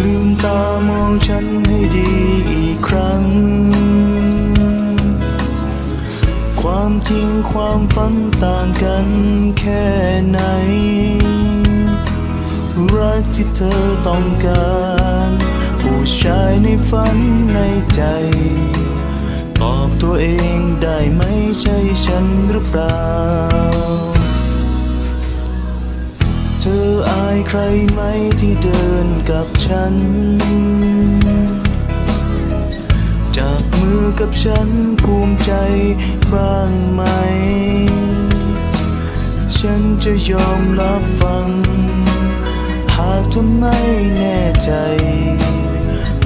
ลืมตามองฉันให้ดีอีกครั้ง ความทิ้งความฝันต่างกันแค่ไหน รักที่เธอต้องการผู้ชายในฝันในใจ ตอบตัวเองได้ไหมใช่ฉันหรือเปล่าายใครไหมที่เดินกับฉัน จับมือกับฉันภูมิใจบ้างไหม ฉันจะยอมรับฟัง หากเธอไม่แน่ใจ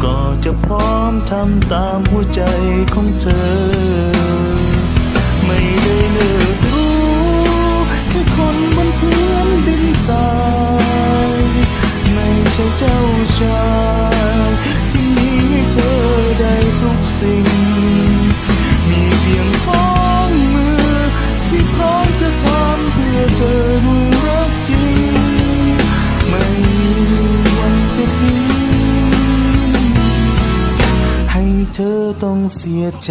ก็จะพร้อมทำตามหัวใจของเธอ ช่เจ้าชายที่มีให้เธอได้ทุกสิ่ง มีเพียงฟ้องมือ ที่พร้อมจะทำเพื่อเธอด้วยรักจริง ไม่มีวันจะทิ้ง ให้เธอต้องเสียใจ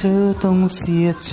เธอต้องเสียใจ